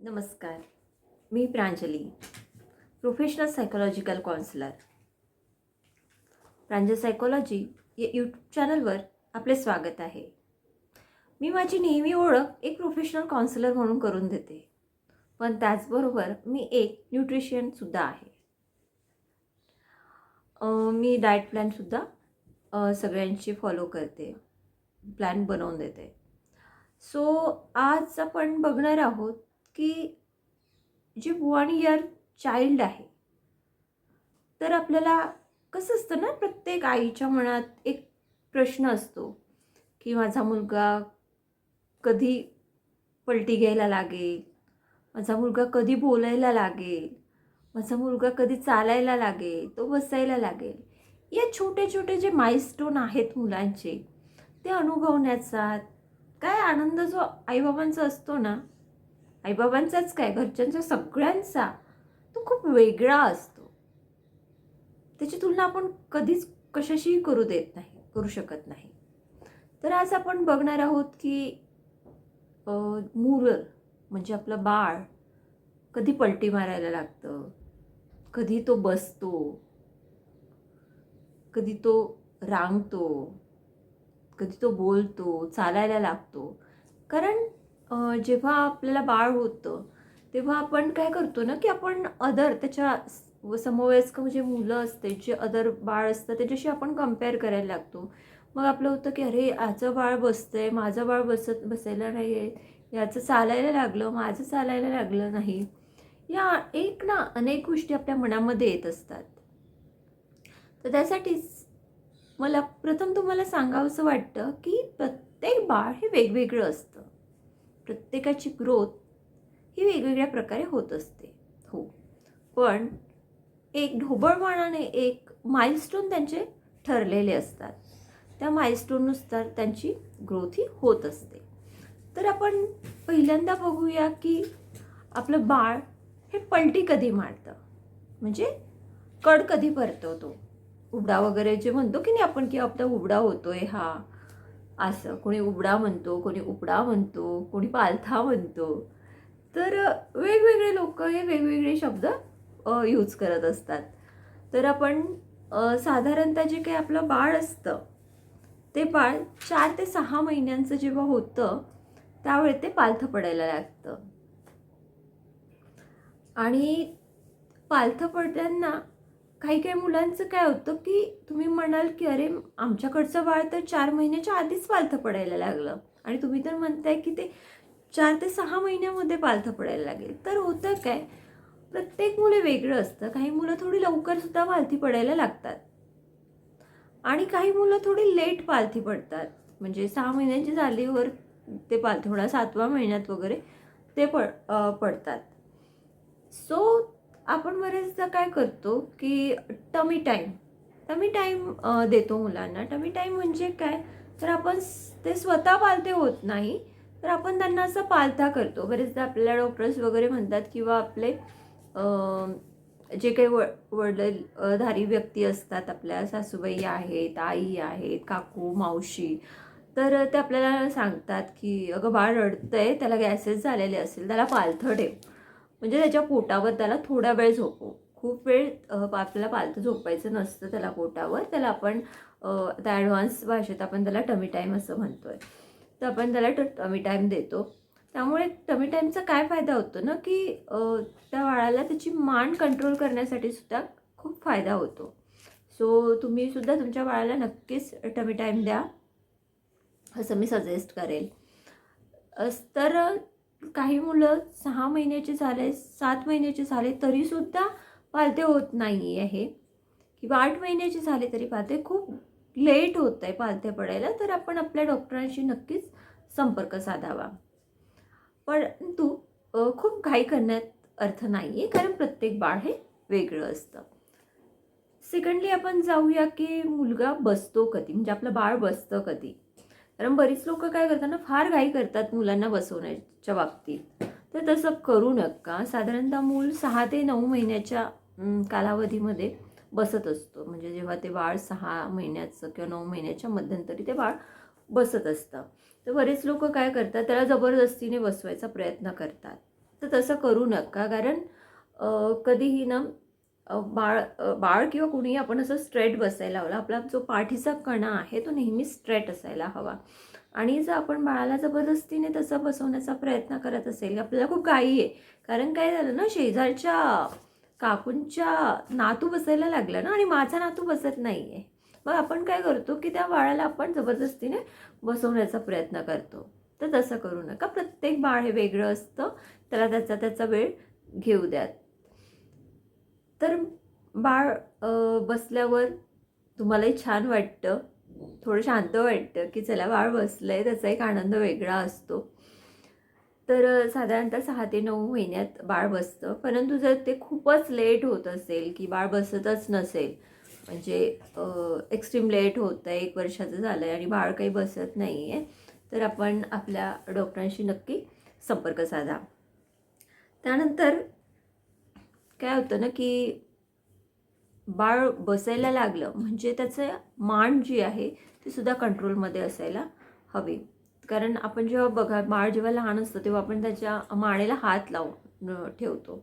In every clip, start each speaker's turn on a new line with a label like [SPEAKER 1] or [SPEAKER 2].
[SPEAKER 1] नमस्कार मी Pranjali professional psychological counsellor Pranjal psychology या YouTube चॅनलवर आपले स्वागत आहे. मी माझी नेहमी ओळख एक प्रोफेशनल काउन्सिलर म्हणून करून देते. पण त्याचबरोबर मी एक न्यूट्रिशियनसुद्धा आहे. मी डाएट प्लॅनसुद्धा सगळ्यांची फॉलो करते. प्लॅन बनवून देते. सो आज आपण बघणार आहोत की जे वन इयर चाइल्ड आहे तर आपल्याला कसं असतं ना प्रत्येक आईच्या मनात एक प्रश्न असतो की माझा मुलगा कधी पलटी घ्यायला लागेल? माझा मुलगा कधी बोलायला लागेल? माझा मुलगा कधी चालायला लागेल? तो बसायला लागेल? या छोटे छोटे जे माइलस्टोन आहेत मुलांचे ते अनुभवण्याचा काय आनंद जो आईबाबांचा असतो ना आईबाबांचाच काय? घरच्यांच्या सगळ्यांचा. तो खूप वेगळा असतो. त्याची तुलना आपण कधीच कशाशीही करू देत नाही करू शकत नाही. तर आज आपण बघणार आहोत की अं, मुलं म्हणजे आपलं बाळ कधी पलटी मारायला लागतं? कधी तो बसतो? कधी तो रांगतो? कधी तो बोलतो? चालायला लागतो? कारण जेव्हा आपल्याला बाळ होतं तेव्हा आपण काय करतो ना की आपण अदर त्याच्या समवयस्क म्हणजे मुलं असते जे अदर बाळ असतं त्याच्याशी आपण कंपेअर करायला लागतो. मग आपलं होतं की अरे याचं बाळ बसतं आहे माझं बाळ बसत बसायला नाही आहे याचं चालायला लागलं माझं चालायला लागलं नाही. या एक ना अनेक गोष्टी आपल्या मनामध्ये येत असतात. तर त्यासाठीच मला प्रथम तुम्हाला सांगावंसं वाटतं की प्रत्येक बाळ हे वेगवेगळं असतं. प्रत्येकाची ग्रोथ ही वेगवेगळ्या प्रकारे होत असते. हो. पण एक ढोबळमानाने एक माइलस्टोन त्यांचे ठरलेले असतात. त्या माइलस्टोननुसार त्यांची ग्रोथ ही होत असते. तर आपण पहिल्यांदा बघूया की आपलं बाळ हे पलटी कधी मारतं? म्हणजे कड कधी भरतो तो? उबडा वगैरे जे म्हणतो की नाही आपण की आपला उबडा होतोय हा असं कोणी उबडा म्हणतो कोणी उपडा म्हणतो कोणी पालथा म्हणतो. तर वेगवेगळे लोक हे वेगवेगळे शब्द यूज करत असतात. तर आपण साधारणतः जे काही आपलं बाळ असतं ते बाळ चार ते सहा महिन्यांचं जेव्हा होतं त्यावेळी ते पालथं पडायला लागतं. आणि पालथं पडताना काही काही मुलांचं काय होतं की तुम्ही म्हणाल की अरे आमच्याकडचं बाळ तर चार महिन्याच्या आधीच पालथं पडायला लागलं. आणि तुम्ही तर म्हणताय की ते चार ते सहा महिन्यामध्ये पालथं पडायला लागेल. तर होतं काय? प्रत्येक मुलं वेगळं असतं. काही मुलं थोडी लवकर सुद्धा पालथी पडायला लागतात. आणि काही मुलं थोडी लेट पालथी पडतात. म्हणजे सहा महिन्याची झालीवर ते पाल थोडा सातव्या महिन्यात वगैरे ते पड पडतात. सो आपण बरेचदा काय करतो की टमी टाईम टमी टाईम देतो मुलांना. टमी टाईम म्हणजे काय? तर आपण ते स्वतः पालते होत नाही तर आपण त्यांना असं पालथा करतो. बरेचदा आपल्याला डॉक्टर्स वगैरे म्हणतात किंवा आपले जे काही व वडीलधारी व्यक्ती असतात आपल्या सासूबाई आहेत आई आहेत काकू मावशी तर ते आपल्याला सांगतात की अगं बाळ रडतं आहे त्याला गॅसेस झालेले असेल त्याला पालथं ठेव. म्हणजे त्याच्या पोटावर त्याला थोडा वेळ झोपू. खूप वेळ आपल्याला पालतं झोपायचं नसतं त्याला पोटावर. त्याला आपण त्या ॲडव्हान्स भाषेत आपण त्याला टमी टाईम असं म्हणतो आहे तर आपण त्याला ट टमी टाईम देतो. त्यामुळे टमी टाईमचा काय फायदा होतो ना की त्या बाळाला त्याची मान कंट्रोल करण्यासाठी सुद्धा खूप फायदा होतो. सो तुम्ही सुद्धा तुमच्या बाळाला नक्कीच टमी टाईम द्या. असं मी सजेस्ट करेल. तर काही मुलं सहा महिन्याचे झाले सात महिन्याचे झाले तरीसुद्धा पालते होत नाही आहे किंवा आठ महिन्याचे झाले तरी पालते. खूप लेट होत आहे पालते पडायला तर आपण आपल्या डॉक्टरांशी नक्कीच संपर्क साधावा. परंतु खूप घाई करण्यात अर्थ नाही आहे कारण प्रत्येक बाळ हे वेगळं असतं. सेकंडली आपण जाऊया की मुलगा बसतो कधी? म्हणजे आपलं बाळ बसतं कधी? कारण बरीच लोक काय करतात ना फार घाई करतात मुलांना बसवण्याच्या बाबतीत. तर तसं करू नका. साधारणतः मूल सहा ते नऊ महिन्याच्या कालावधीमध्ये बसत असतो. म्हणजे जेव्हा ते बाळ सहा महिन्याचं किंवा नऊ महिन्याच्या मध्यंतरी ते बाळ बसत असतं. तर बरेच लोक काय करतात त्याला जबरदस्तीने बसवायचा प्रयत्न करतात. तर तसं करू नका. कारण कधीही ना बाळ बाळ किंवा कुणीही आपण असं स्ट्रेट बसायला हवं. आपला जो पाठीचा कणा आहे तो नेहमी स्ट्रेट असायला हवा. आणि जर आपण बाळाला जबरदस्तीने तसं बसवण्याचा प्रयत्न करत असेल आपल्याला खूप घाई आहे कारण काय झालं ना शेजारच्या काकूंच्या नातू बसायला लागला ना आणि माझा नातू बसत नाही आहे मग आपण काय करतो की त्या बाळाला आपण जबरदस्तीने बसवण्याचा प्रयत्न करतो. तर तसं करू नका. प्रत्येक बाळ हे वेगळं असतं. त्याला त्याचा त्याचा वेळ घेऊ द्यात तर बाळ बसल्यावर तुम्हालाही छान वाटतं. थोडं शांत वाटतं की चला बाळ बसलं आहे त्याचा एक आनंद वेगळा असतो. तर साधारणतः सहा ते नऊ महिन्यात बाळ बसतं. परंतु जर ते खूपच लेट होत असेल की बाळ बसतच नसेल म्हणजे एक्स्ट्रीम लेट होतं आहे एक वर्षाचं झालं आहे आणि बाळ काही बसत नाही आहे तर आपण आपल्या डॉक्टरांशी नक्की संपर्क साधा. त्यानंतर काय होतं ना की बाळ बसायला लागलं म्हणजे त्याचं मान जी आहे ती सुद्धा कंट्रोलमध्ये असायला हवी. कारण आपण जेव्हा बघा बाळ जेव्हा लहान असतं तेव्हा आपण त्याच्या मानेला हात लावून ठेवतो.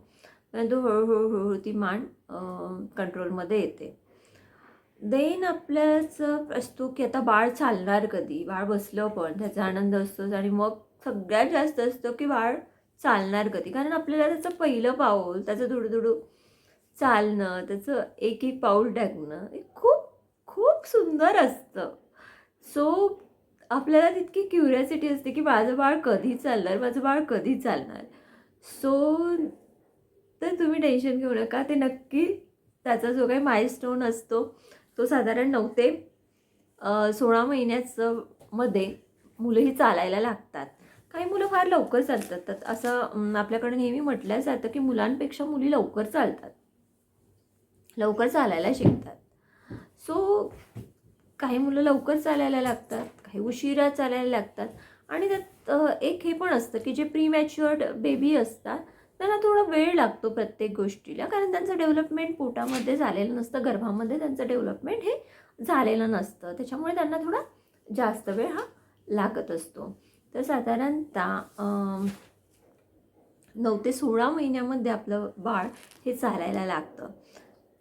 [SPEAKER 1] परंतु हळूहळू हळूहळू ती मान कंट्रोलमध्ये येते. देन आपल्याच असतो की आता बाळ चालणार कधी? बाळ बसलं पण त्याचा आनंद असतोच आणि मग सगळ्यात जास्त असतो की बाळ चालणार कधी? कारण आपल्याला त्याचं पहिलं पाऊल त्याचं दुडुदुडू चालणं त्याचं एक एक पाऊल टाकणं हे खूप खूप सुंदर असतं. सो आपल्याला तितकी क्युरियासिटी असते की माझं बाळ कधी चालणार माझं बाळ कधी चालणार? सो तर तुम्ही टेन्शन घेऊ नका. ते नक्की त्याचा जो काही मायस्टोन असतो तो साधारण नऊ ते सोळा महिन्याचं मध्ये मुलंही चालायला लागतात. काही मुलं फार लवकर चालतात. तर असं आपल्याकडे नेहमी म्हटलं जातं की मुलांपेक्षा मुली लवकर चालतात. लवकर चालायला शिकतात. सो काही मुलं लवकर चालायला लागतात काही उशिरा चालायला लागतात. आणि त्यात एक हे पण असतं की जे प्री मॅच्युअर्ड बेबी असतात त्यांना थोडा वेळ लागतो प्रत्येक गोष्टीला. कारण त्यांचं डेव्हलपमेंट पोटामध्ये झालेलं नसतं गर्भामध्ये त्यांचं डेव्हलपमेंट हे झालेलं नसतं. त्याच्यामुळे त्यांना थोडा जास्त वेळ हा लागत असतो. तर साधारणतः नऊ ते सोळा महिन्यामध्ये आपलं बाळ हे चालायला लागतं.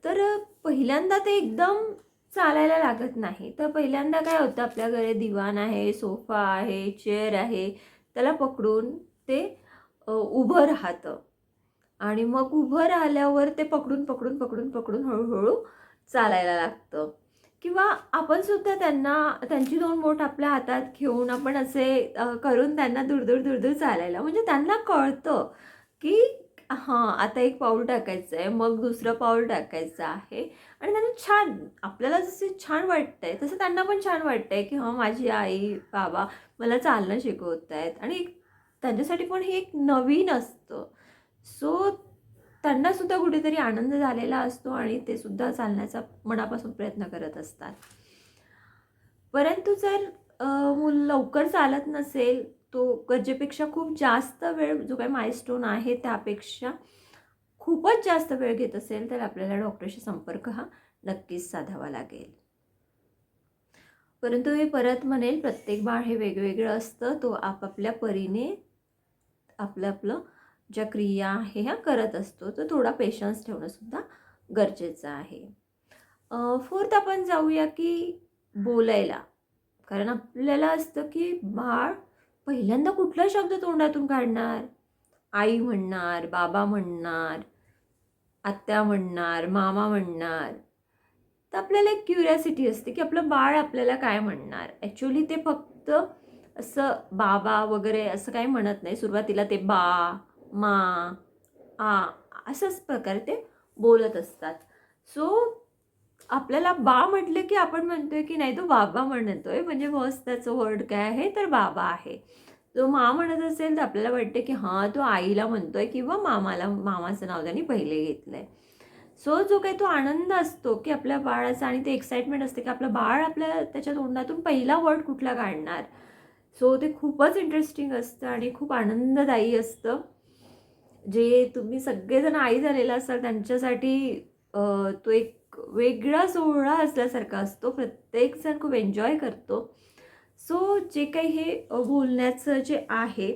[SPEAKER 1] तर पहिल्यांदा ते एकदम चालायला लागत नाही. तर पहिल्यांदा काय होतं आपल्या दिवाण आहे सोफा आहे चेअर आहे त्याला पकडून ते उभं राहतं. आणि मग उभं राहिल्यावर ते पकडून पकडून पकडून पकडून हळूहळू चालायला लागतं. किंवा आपण सुद्धा त्यांना त्यांची दोन बोट आपल्या हातात घेऊन आपण असे करून त्यांना दूरदूर दूरदूर चालायला. म्हणजे त्यांना कळतं की हां आता एक पाऊल टाकायचं आहे मग दुसरं पाऊल टाकायचं आहे. आणि त्यांना छान आपल्याला जसे छान वाटतं आहे तसं त्यांना पण छान वाटतं आहे की हां माझी आई बाबा मला चालणं शिकवत आहेत आणि एक- त्यांच्यासाठी पण हे एक नवीन असतं. सो त्यांना सुद्धा कुठेतरी आनंद झालेला असतो आणि ते सुद्धा चालण्याचा मनापासून प्रयत्न करत असतात. परंतु जर मूल लवकर चालत नसेल तो गरजेपेक्षा खूप जास्त वेळ जो काही मायस्टोन आहे त्यापेक्षा खूपच जास्त वेळ घेत असेल तर आपल्याला डॉक्टरशी संपर्क हा नक्कीच साधावा लागेल. परंतु मी परत म्हणेल प्रत्येक बाळ हे वेगवेगळं असतं तो आपापल्या परीने आपलं आपलं ज्या क्रिया आहे ह्या करत असतो तर थोडा पेशन्स ठेवणंसुद्धा गरजेचं आहे. फोर्थ आपण जाऊया की बोलायला. कारण आपल्याला असतं की बाळ पहिल्यांदा कुठला शब्द तोंडातून काढणार? आई म्हणणार बाबा म्हणणार आत्या म्हणणार मामा म्हणणार? तर आपल्याला एक क्युरियासिटी असते की आपलं बाळ आपल्याला काय म्हणणार? ॲक्च्युली ते फक्त असं बाबा वगैरे असं काही म्हणत नाही. सुरुवातीला ते बा मा आ असंच प्रकारे ते बोलत असतात. सो आपल्याला बा म्हटले की आपण म्हणतोय की नाही तो बाबा म्हणतोय. म्हणजे फर्स्ट त्याचं वर्ड काय आहे तर बाबा आहे. जो मा म्हणत असेल तर आपल्याला वाटते की हां तो आईला म्हणतोय किंवा मामाला मामाचं नाव त्यांनी पहिले घेतलंय. सो जो काही तो आनंद असतो की आपल्या बाळाचा आणि ते एक्साइटमेंट असते की आपलं बाळ आपल्या त्याच्या तोंडातून पहिला वर्ड कुठला काढणार? सो ते खूपच इंटरेस्टिंग असतं आणि खूप आनंददायी असतं. जे तुम्ही सगळेजण आई झालेला असाल त्यांच्यासाठी तो एक वेगळा सोहळा असल्यासारखा असतो. प्रत्येकजण खूप एन्जॉय करतो. सो जे काही हे बोलण्याचं जे आहे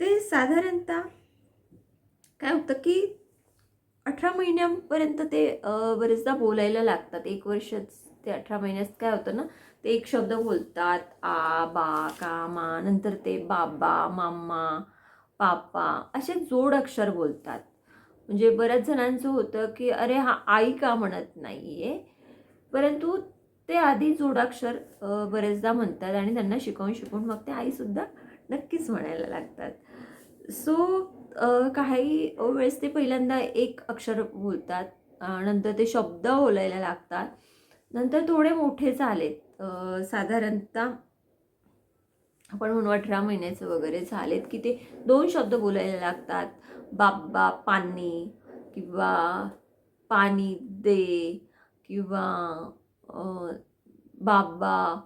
[SPEAKER 1] ते साधारणतः काय होतं की अठरा महिन्यांपर्यंत ते बरेचदा बोलायला लागतात. एक वर्षच ते अठरा महिन्यात काय होतं ना ते एक शब्द बोलतात. आ बा का मा नंतर ते बाबा मामा पापा असे जोड अक्षर बोलतात. म्हणजे बऱ्याच जणांचं होतं की अरे हा आई का म्हणत नाही आहे परंतु ते आधी जोडाक्षर बरेचदा म्हणतात आणि त्यांना शिकवून शिकवून मग ते आईसुद्धा नक्कीच म्हणायला लागतात. सो काही वेळेस ते पहिल्यांदा एक अक्षर बोलतात नंतर ते शब्द बोलायला लागतात. नंतर थोडे मोठे झालेत साधारणतः आपण म्हणू अठरा महिन्याचं वगैरे झालेत की ते दोन शब्द बोलायला लागतात. बाबा पाणी किंवा पाणी दे किंवा बाबा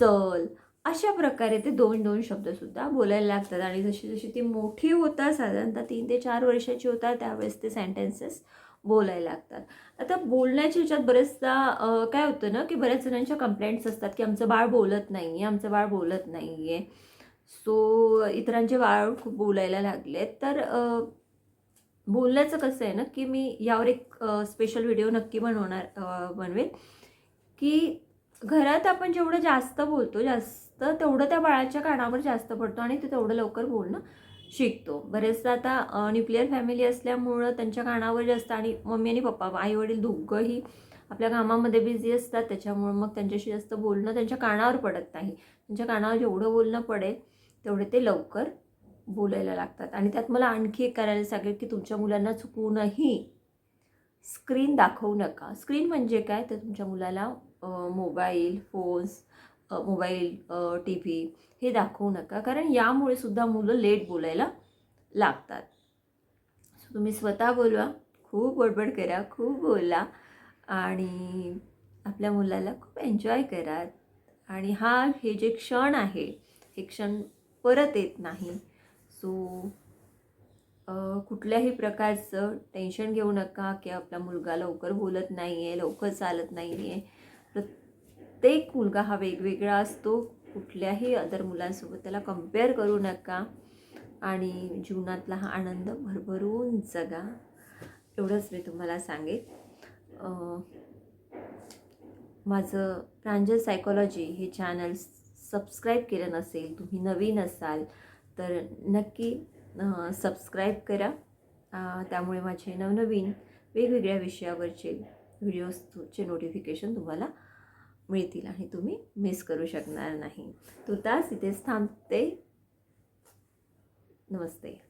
[SPEAKER 1] चल अशा प्रकारे ते दोन दोन शब्दसुद्धा बोलायला लागतात. आणि जशी जशी ती मोठी होतात साधारणतः तीन ते चार वर्षाची होतात त्यावेळेस ते सेंटेन्सेस बोलायला लागतात. आता बोलण्याच्या ह्याच्यात बरेचदा काय होतं ना की बऱ्याच जणांच्या कंप्लेंट्स असतात की आमचं बाळ बोलत नाही आहे आमचं बाळ बोलत नाही आहे सो इतरांचे बाळ खूप बोलायला लागले तर बोलण्याचं कसं आहे ना की मी यावर एक स्पेशल व्हिडिओ नक्की बनवणार बनवेन. की घरात आपण जेवढं जास्त बोलतो जास्त तेवढं त्या बाळाच्या कानावर जास्त पडतो आणि ते तेवढं लवकर बोलणं शिकतो. बरेचदा आता न्यूक्लिअर फॅमिली असल्यामुळं त्यांच्या कानावर जास्त आणि मम्मी आणि पप्पा आई वडील दोघंही आपल्या कामामध्ये बिझी असतात. त्याच्यामुळं मग त्यांच्याशी जास्त बोलणं त्यांच्या कानावर पडत नाही. त्यांच्या कानावर जेवढं बोलणं पडेल तेवढे ते लवकर बोलायला लागतात. आणि त्यात मला आणखी एक करायला सांगेल की तुमच्या मुलांना चुकूनही स्क्रीन दाखवू नका. स्क्रीन म्हणजे काय? तर तुमच्या मुलाला mobile phones mobile T V हे दाखवू नका. कारण यामुळे सुद्धा मुलं लेट बोलायला लागतात. सो तुम्ही स्वतः बोलवा. खूप बडबड करा खूप बोला. आणि आपल्या मुलाला खूप एन्जॉय करा. आणि हा हे जे क्षण आहे हे क्षण परत येत नाही. सो कुठल्याही प्रकारचं टेन्शन घेऊ नका की आपला मुलगा लवकर बोलत नाही आहे लवकर चालत नाही आहे प्रत्येक मुलगा हा वेगवेगळा असतो. कुठल्याही अदर मुलांसोबत त्याला कंपेअर करू नका. आणि जीवनातला हा आनंद भरभरून जगा. एवढंच मी तुम्हाला सांगेन. माझं प्रांजल सायकॉलॉजी हे चॅनल सबस्क्राईब केलं नसेल तुम्ही नवीन असाल तर नक्की सबस्क्राईब करा. त्यामुळे माझे नवनवीन वेगवेगळ्या विषयावरचे व्हिडिओजचे नोटिफिकेशन तुम्हाला मिळतील आणि तुम्ही मिस करू शकणार नाही. तुर्तास इथेच थांबते. नमस्ते.